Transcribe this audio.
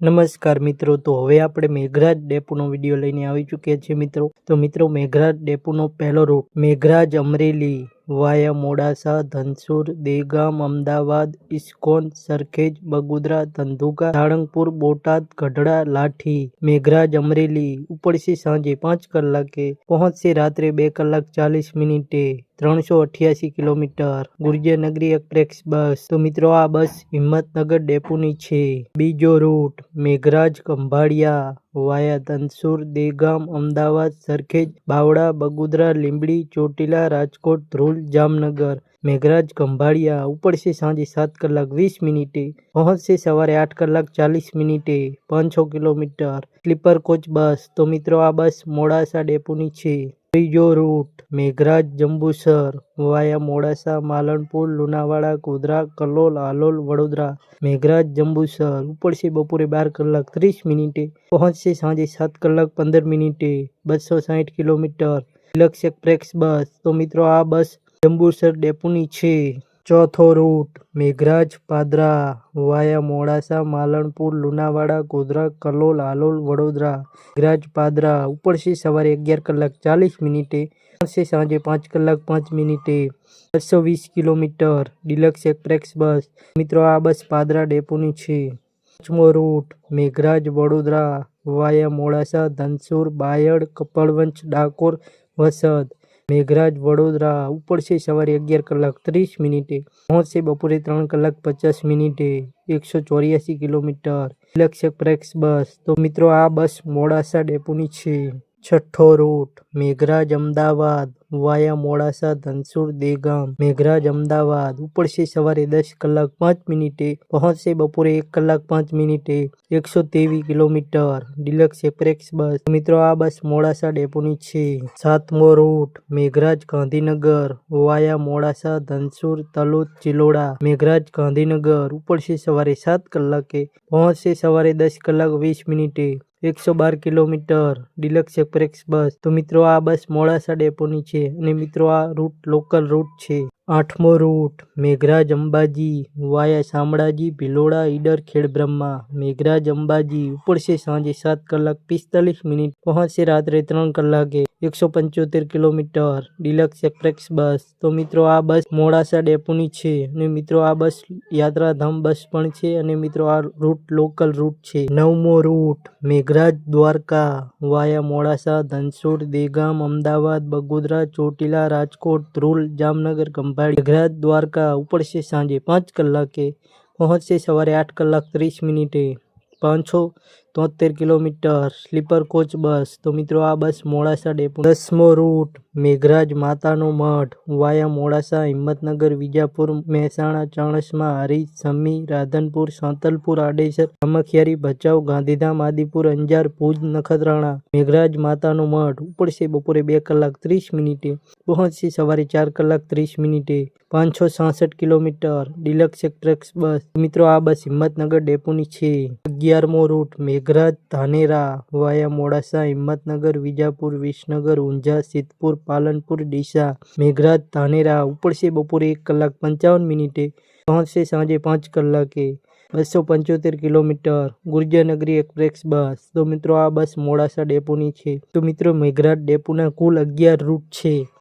નમસ્કાર મિત્રો, તો હવે આપણે મેઘરાજ ડેપોનો વીડિયો લઈને આવી ચૂક્યા છીએ મિત્રો. તો મિત્રો, મેઘરાજ ડેપોનો પહેલો route, Meghraj Amreli. Via Modasa Dhansura, Dehgam, Ahmedabad, ISKCON, Sarkhej, Bagodara, Dhandhuka, Salangpur, Botad, Gadhada, Lathi, Meghraj, Amreli ઉપડશે સાંજે પાંચ કલાકે પહોંચશે રાત્રે બે કલાક ચાલીસ મિનિટે ત્રણસો અઠ્યાસી કિલોમીટર. Gurjarnagari express bus. તો મિત્રો, આ બસ હિંમતનગર ડેપોની છે. બીજો રૂટ મેઘરાજ ખંભાળિયા વાયા ધનસુર દેગામ, અમદાવાદ, સરખેજ બાવડા બગુદરા, લીંબડી, ચોટીલા, રાજકોટ, ધ્રોલ, જામનગર, મેઘરાજ ખંભાળિયા ઉપડશે સાંજે સાત કલાક વીસ મિનિટે, પહોંચશે સવારે આઠ કલાક ચાલીસ મિનિટે પાંચસો કિલોમીટર, સ્લીપર કોચ બસ. તો મિત્રો, આ બસ મોડાસા ડેપોની છે. ત્રીજો રૂટ, મેઘરાજ જંબુસર વાયા મોડાસા, માલણપુર, લુણાવાડા, ગોધરા, કલોલ આલોલ વડોદરા. મેઘરાજ જંબુસર ઉપડશે બપોરે બાર કલાક ત્રીસ મિનિટે પહોંચશે સાંજે સાત કલાક પંદર મિનિટે. બસો સાહીઠ કિલોમીટર. Deluxe express bus. તો મિત્રો આ બસ જંબુસર ડેપોની છે. ચોથો રૂટ, મેઘરાજ પાદરા વાયા મોડાસા, માલણપુર, લુણાવાડા, ગોધરા, કલોલ આલોલ વડોદરા, મેઘરાજ પાદરા. ઉપડશે સવારે અગિયાર કલાક ચાલીસ મિનિટે પહોંચશે સાંજે પાંચ કલાક પાંચ મિનિટે બસો વીસ કિલોમીટર ડિલક્સ એક્સપ્રેસ બસ. મિત્રો, આ બસ પાદરા ડેપોની છે. પાંચમો રૂટ, મેઘરાજ, વડોદરા વાયા મોડાસા, ધનસુર, બાયડ કપડવંચ ડાકોર, વસદ. મેઘરાજ વડોદરા ઉપડશે સવારે અગિયાર કલાક ત્રીસ મિનિટે. પહોંચશે બપોરે ત્રણ કલાક પચાસ મિનિટે. એકસો ચોર્યાસી કિલોમીટર. ડિલક્સ પ્રેક્ષ બસ. તો મિત્રો આ બસ મોડાસા ડેપોની છે. છઠ્ઠો રૂટ, મેઘરાજ અમદાવાદ, વાયા મોડાસા, ધનસુર, દેગામ. મેઘરાજ અમદાવાદ ઉપડશે સવારે દસ કલાક પાંચ મિનિટે, પહોંચશે બપોરે એક કલાક પાંચ મિનિટે, એકસો ત્રેવીસ કિલોમીટર. Deluxe express bus. મિત્રો, આ બસ મોડાસા ડેપોની છે. સાતમો રૂટ, મેઘરાજ ગાંધીનગર, વાયા મોડાસા, ધનસુર, તલોદ, ચિલોડા. મેઘરાજ ગાંધીનગર ઉપડશે સવારે સાત કલાકે, પહોંચશે સવારે દસ કલાક વીસ મિનિટે. એકસો બાર કિલોમીટર. Deluxe express bus. તો મિત્રો, આ બસ મોડાસા ડેપોની છે અને મિત્રો, આ રૂટ, લોકલ રૂટ છે. આઠમો રૂટ, મેઘરાજ અંબાજી, વાયા શામળાજી, ભિલોડા ઈડર ખેડબ્રહ્મા મેઘરાજ અંબાજી ઉપડશે સાંજે સાત કલાક પિસ્તાલીસ મિનિટ, પહોંચશે રાત્રે ત્રણ કલાકે એકસો પંચોતેર કિલોમીટર. Deluxe express bus. તો મિત્રો, આ બસ મોડાસા ડેપોની છે અને મિત્રો, આ બસ યાત્રાધામ બસ પણ છે અને મિત્રો, આ રૂટ લોકલ રૂટ છે. નવમો રૂટ, મેઘરાજ દ્વારકા, વાયા મોડાસા, ધનસુર, દેગામ, અમદાવાદ, બગોદરા, ચોટીલા, રાજકોટ, ધ્રુલ, જામનગર ખંભાળી મેઘરાજ દ્વારકા ઉપડશે સાંજે પાંચ કલાકે. પહોંચશે સવારે આઠ કલાક ત્રીસ મિનિટે. પાંચસો તોતેર કિલોમીટર, સ્લીપર કોચ બસ. તો મિત્રો, આ બસ મોડાસા ડેપો દસમો રૂટ, મેઘરાજ માતાનો મઠ. વાયા મોડાસા, હિંમતનગર, વિજાપુર, મહેસાણા, ચાણસ્મા, હરીજ, સમી, રાધનપુર, સાંતલપુર, આડેસર, કામખિયારી, ભચાઉ, ગાંધીધામ, આદિપુર, અંજાર, ભુજ, નખત્રાણા. મેઘરાજ માતાનો મઠ ઉપડશે બપોરે બે કલાક ત્રીસ મિનિટે. પહોંચશે સવારે ચાર કલાક ત્રીસ મિનિટે. પાંચસો સાસઠ કિલોમીટર ડિલક્સ એક્સપ્રેસ બસ. મિત્રો, આ બસ હિંમતનગર ડેપોની છે. અગિયારમો રૂટ મેઘરાજ ધાનેરા, વાયા, મોડાસા, હિંમતનગર, વિજાપુર, વિસનગર, ઊંઝા, સિદ્ધપુર, પાલનપુર, ડીસા, મેઘરાજ, ધાનેરા ઉપડશે બપોરે એક કલાક પંચાવન મિનિટે પહોંચશે સાંજે પાંચ કલાકે. બસો પંચોતેર કિલોમીટર ગુર્જરનગરી એક્સપ્રેસ બસ. તો મિત્રો આ બસ મોડાસા ડેપોની છે. તો મિત્રો મેઘરાજ ડેપોના કુલ અગિયાર રૂટ છે.